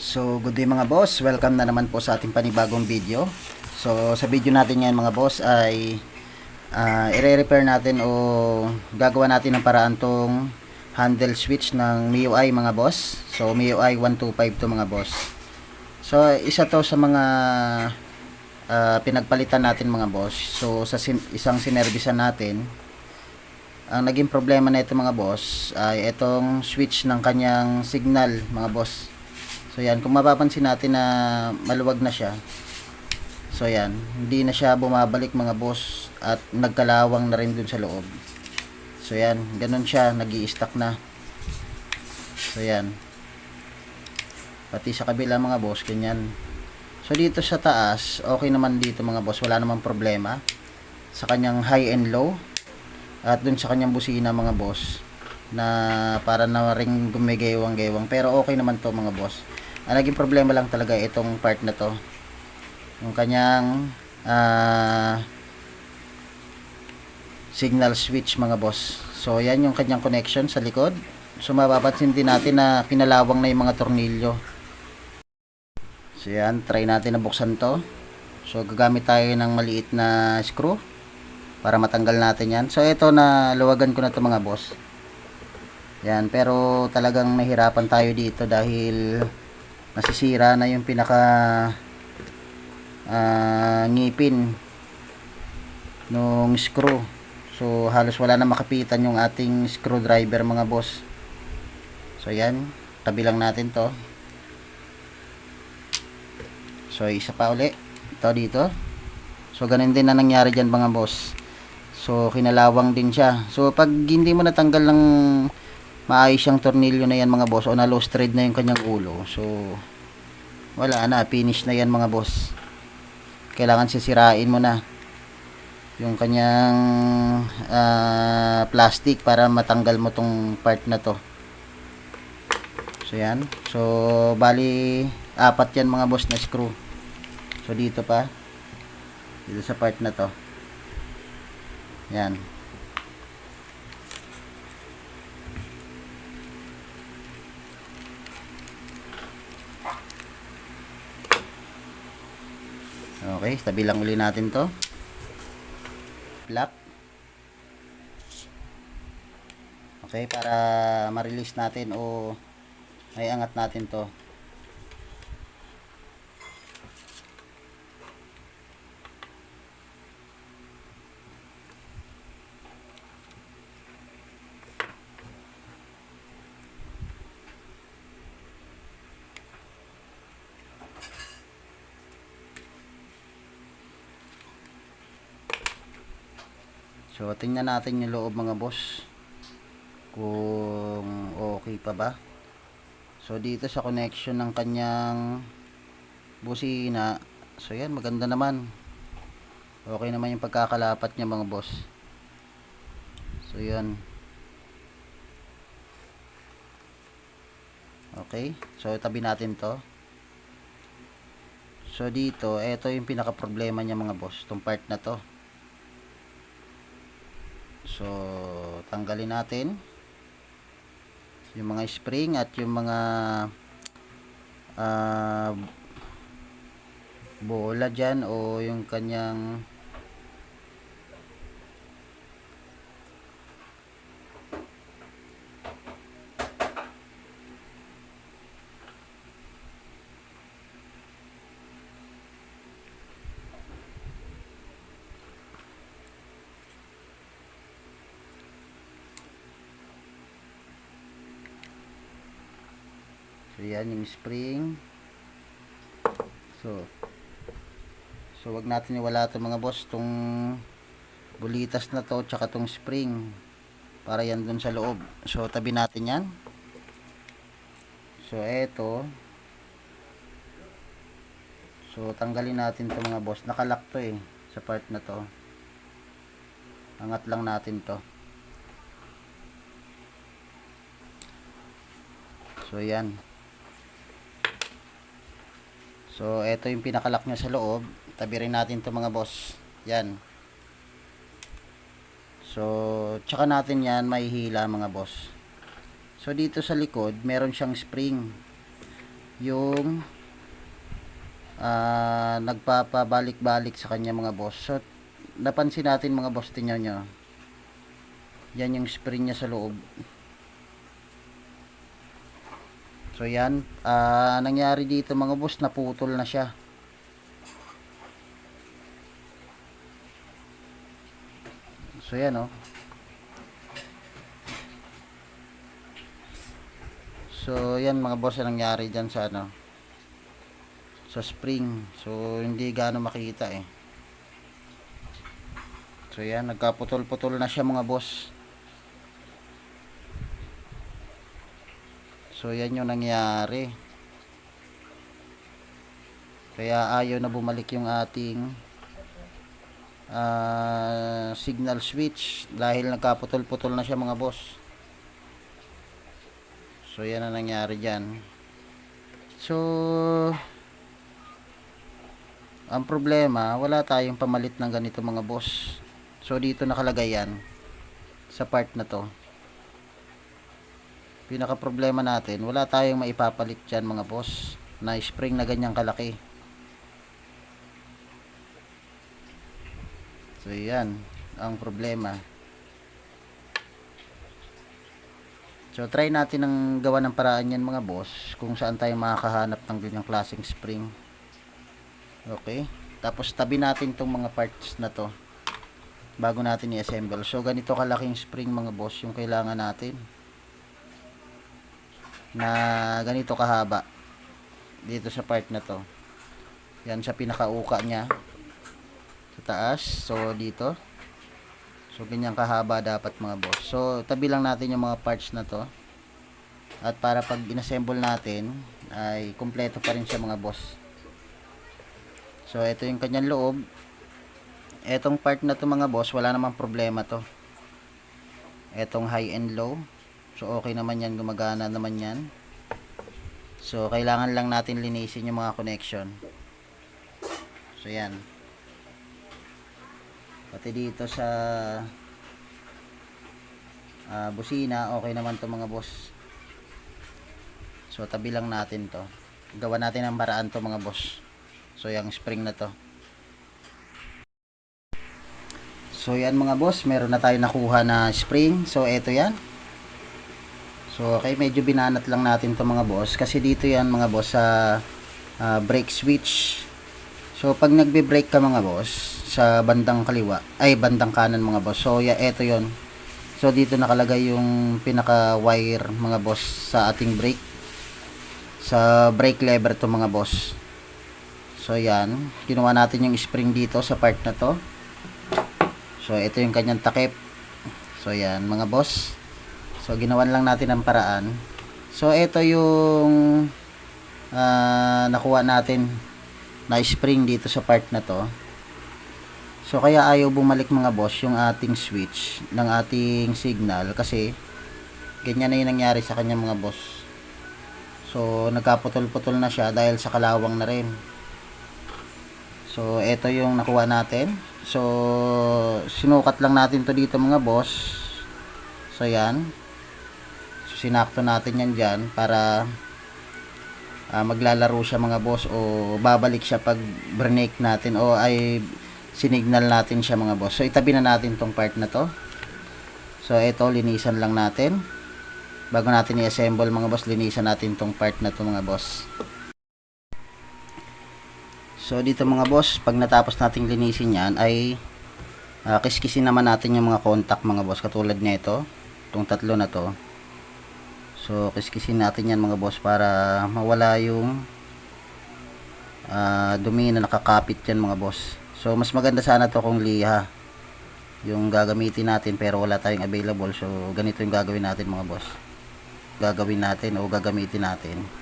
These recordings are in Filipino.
So, good day mga boss. Welcome na naman po sa ating panibagong video. So, sa video natin ngayon mga boss ay ah, i-repair natin o gagawa natin ng paraan tong handle switch ng MIUI mga boss. So, MIUI 125 to mga boss. So, isa to sa mga ah, pinagpalitan natin mga boss. So, sa sin- isang sinerbisan natin, ang naging problema na ito mga boss ay itong switch ng kanyang signal mga boss. So yan, kung mapapansin natin na maluwag na siya. So yan, hindi na siya bumabalik mga boss at nagkalawang na rin dun sa loob. So yan, ganun siya, nag stuck na. So yan. Pati sa kabila mga boss, ganyan. So dito sa taas, okay naman dito mga boss, wala namang problema. Sa kanyang high and low. At dun sa kanyang busina mga boss na para na ring gumigewang-gewang pero okay naman to mga boss ang naging problema lang talaga itong part na to. Yung kanyang ah, signal switch mga boss. So yan yung kanyang connection sa likod. So mapapansin din natin na pinalawang na yung mga tornilyo. So yan. Try natin na buksan to. So gagamit tayo ng maliit na screw para matanggal natin yan. So ito na luwagan ko na to mga boss. Yan, pero talagang nahirapan tayo dito dahil nasisira na yung pinaka ah, ngipin nung screw. So halos wala na makapitan yung ating screwdriver mga boss. So yan, tabi lang natin to. So isa pa uli. Ito dito. So ganun din na nangyari dyan mga boss. So kinalawang din siya. So pag hindi mo natanggal ng maayos yung tornilyo na yan mga boss o na low thread na yung kanyang ulo. So wala na finish na yan mga boss. Kailangan sisirain mo na yung kanyang ah, plastic para matanggal mo tong part na to. So yan. So bali apat yan mga boss na screw. So dito pa. Dito sa part na to. Yan Okay, tabi lang uli natin to. Flap. Okay, para ma-release natin o may angat natin to. So, tingnan natin yung loob mga boss. Kung okay pa ba. So, dito sa connection ng kanyang busina. So, yan. Maganda naman. Okay naman yung pagkakalapat niya mga boss. So, yan. Okay. So, tabi natin to. So, dito, ito yung pinaka problema niya mga boss. Itong part na to. So, tanggalin natin yung mga spring at yung mga ah, bola dyan o yung kanyang So yan yung spring. So So wag natin iwala 'to mga boss tong bulitas na to tsaka tong spring para yan dun sa loob. So tabi natin yan. So eto. So tanggalin natin 'to mga boss. Nakalak 'to eh sa part na 'to. Angat lang natin 'to. So yan. So, ito yung pinakalak niya sa loob. Tabi rin natin to mga boss. Yan. So, tsaka natin yan mahihila mga boss. So, dito sa likod, meron siyang spring. yung ah, nagpapabalik-balik sa kanya mga boss. So, napansin natin mga boss, tingnan nyo. Yan yung spring niya sa loob. So, yan. ah, nangyari dito mga boss, naputol na siya. So, yan oh. So, yan mga boss, ang nangyari dyan sa ano, sa spring. So, hindi gaano makita eh. So, yan, nagkaputol-putol na siya mga boss. So, yan yung nangyari. Kaya ayaw na bumalik yung ating ah, signal switch dahil nagkaputol-putol na siya mga boss. So, yan ang nangyari dyan. So, ang problema, wala tayong pamalit ng ganito mga boss. So, dito nakalagay yan sa part na to. Pinaka problema natin, wala tayong maipapalit dyan mga boss na spring na ganyang kalaki. So, yan ang problema. So, try natin ang gawa ng paraan yan mga boss kung saan tayo makakahanap ng ganyang klaseng spring. Okay. Tapos, tabi natin tong mga parts na to bago natin i-assemble. So, ganito kalaking spring mga boss yung kailangan natin na ganito kahaba dito sa part na to. Yan sa pinakauka niya sa taas. So, dito. So, ganyan kahaba dapat mga boss. So, tabi lang natin yung mga parts na to. At para pag inassemble natin, ay kumpleto pa rin siya mga boss. So, ito yung kanyang loob. Etong part na to mga boss, wala namang problema to. Etong high and low. So, okay naman yan. Gumagana naman yan. So, kailangan lang natin linisin yung mga connection. So, yan. Pati dito sa ah, busina, okay naman to mga boss. So, tabi lang natin to. Gawa natin ang paraan to mga boss. So, yung spring na to. So, yan mga boss. Meron na tayo nakuha na spring. So, eto yan. So, okay. Medyo binanat lang natin to mga boss. Kasi dito yan mga boss sa ah, brake switch. So, pag nagbe-brake ka mga boss, sa bandang kaliwa, ay bandang kanan mga boss. So, yeah, eto yon So, dito nakalagay yung pinaka-wire mga boss sa ating brake. Sa brake lever to mga boss. So, yan. Ginawa natin yung spring dito sa part na to. So, ito yung kanyang takip. So, yan mga boss. So, ginawan lang natin ang paraan. So, ito yung ah, nakuha natin na spring dito sa part na to. So kaya ayaw bumalik mga boss yung ating switch ng ating signal kasi ganyan na yung nangyari sa kanya mga boss. So nagkaputol-putol na siya dahil sa kalawang na rin. So ito yung nakuha natin. So sinukat lang natin to dito mga boss. So yan. Sinakto natin yan dyan para ah, maglalaro siya mga boss o babalik siya pag break natin o ay sinignal natin siya mga boss. So itabi na natin tong part na to. So ito linisan lang natin. Bago natin i-assemble mga boss, linisan natin tong part na to mga boss. So dito mga boss, pag natapos nating linisin yan ay ah, kiskisin naman natin yung mga contact mga boss katulad nito, itong tatlo na to. So kiskisin natin yan mga boss para mawala yung ah, dumi na nakakapit yan mga boss. So mas maganda sana to kung liha yung gagamitin natin pero wala tayong available. So ganito yung gagawin natin mga boss. Gagawin natin o gagamitin natin.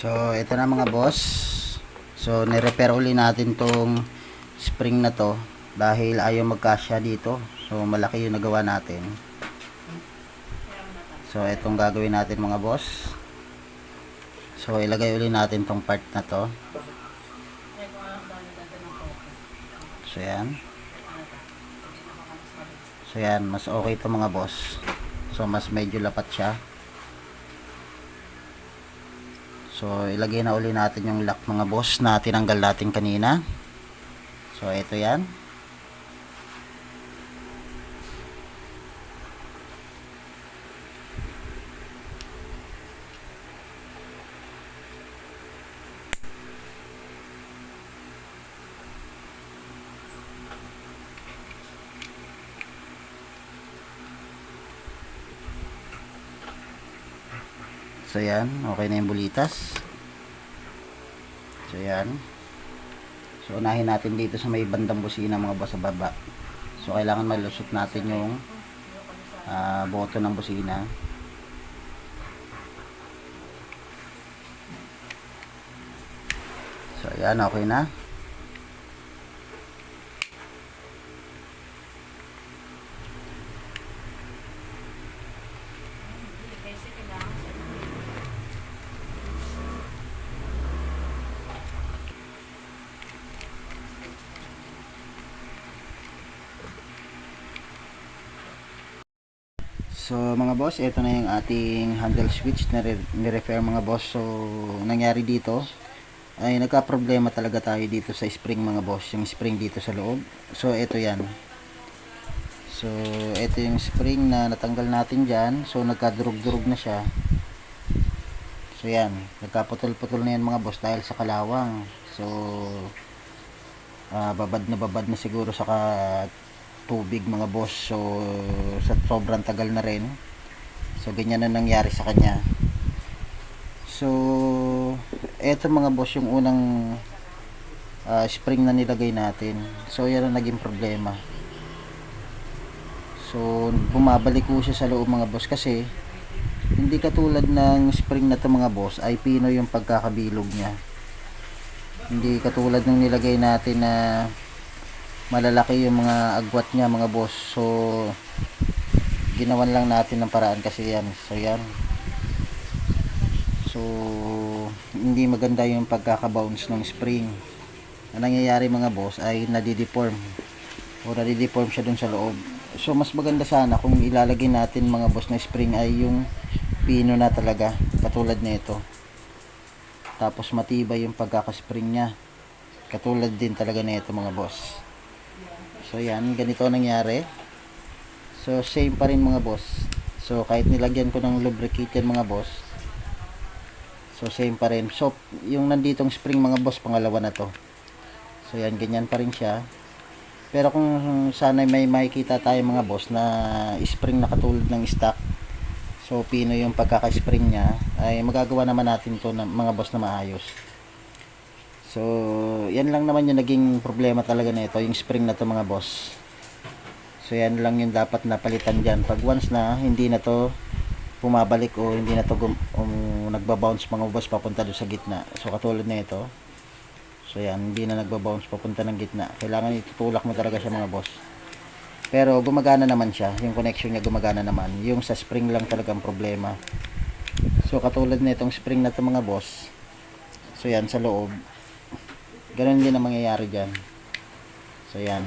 So, ito na mga boss. So, nirepair uli natin tong spring na to dahil ayaw magkasya dito. So, malaki yung nagawa natin. So, itong gagawin natin mga boss. So, ilagay uli natin tong part na to. So, yan. So, yan. Mas okay to mga boss. So, mas medyo lapat siya. So, ilagay na uli natin yung lock mga boss na tinanggal natin kanina. So, ito yan. So yan, okay na yung bulitas. So yan. So unahin natin dito sa may bandang busina mga boss sa baba. So kailangan malusot natin yung ah, boto ng busina. So yan, okay na. So mga boss, ito na yung ating handle switch na re- ni-repair mga boss. So nangyari dito ay nagka-problema talaga tayo dito sa spring mga boss, yung spring dito sa loob. So ito yan. So ito yung spring na natanggal natin diyan. So nagkadurog-durog na siya. So yan, nagkaputol-putol na yan mga boss dahil sa kalawang. So ah, babad na babad na siguro sa tubig mga boss. So sa sobrang tagal na rin. So ganyan na nangyari sa kanya. So eto mga boss yung unang ah, spring na nilagay natin. So yan ang naging problema. So bumabalik ko siya sa loob mga boss kasi hindi katulad ng spring na to mga boss ay pino yung pagkakabilog niya. Hindi katulad ng nilagay natin na malalaki yung mga agwat niya mga boss. So ginawan lang natin ng paraan kasi yan. So yan. So hindi maganda yung pagkakabounce ng spring. Ang nangyayari mga boss ay nadideform. O nadideform siya dun sa loob. So mas maganda sana kung ilalagay natin mga boss na spring ay yung pino na talaga katulad nito. Tapos matibay yung pagkakaspring niya. Katulad din talaga nito mga boss So yan, ganito ang nangyari. So same pa rin mga boss. So kahit nilagyan ko ng lubricate yan mga boss. So same pa rin. So yung nanditong spring mga boss, pangalawa na to. So yan, ganyan pa rin siya. Pero kung sana may makikita tayo mga boss na spring na katulad ng stock. So pino yung pagkaka-spring niya ay magagawa naman natin to ng mga boss na maayos. So, yan lang naman yung naging problema talaga nito, yung spring na to mga boss. So, yan lang yung dapat napalitan dyan. Pag once na hindi na to pumabalik o hindi na to gum- um, nagbabounce mga boss papunta doon sa gitna. So, katulad na ito. So, yan, hindi na nagbabounce papunta ng gitna. Kailangan itutulak mo talaga siya mga boss. Pero, gumagana naman siya. Yung connection niya gumagana naman. Yung sa spring lang talagang problema. So, katulad na itong spring na to mga boss. So, yan, sa loob. Ganun din ang mangyayari dyan. So, yan.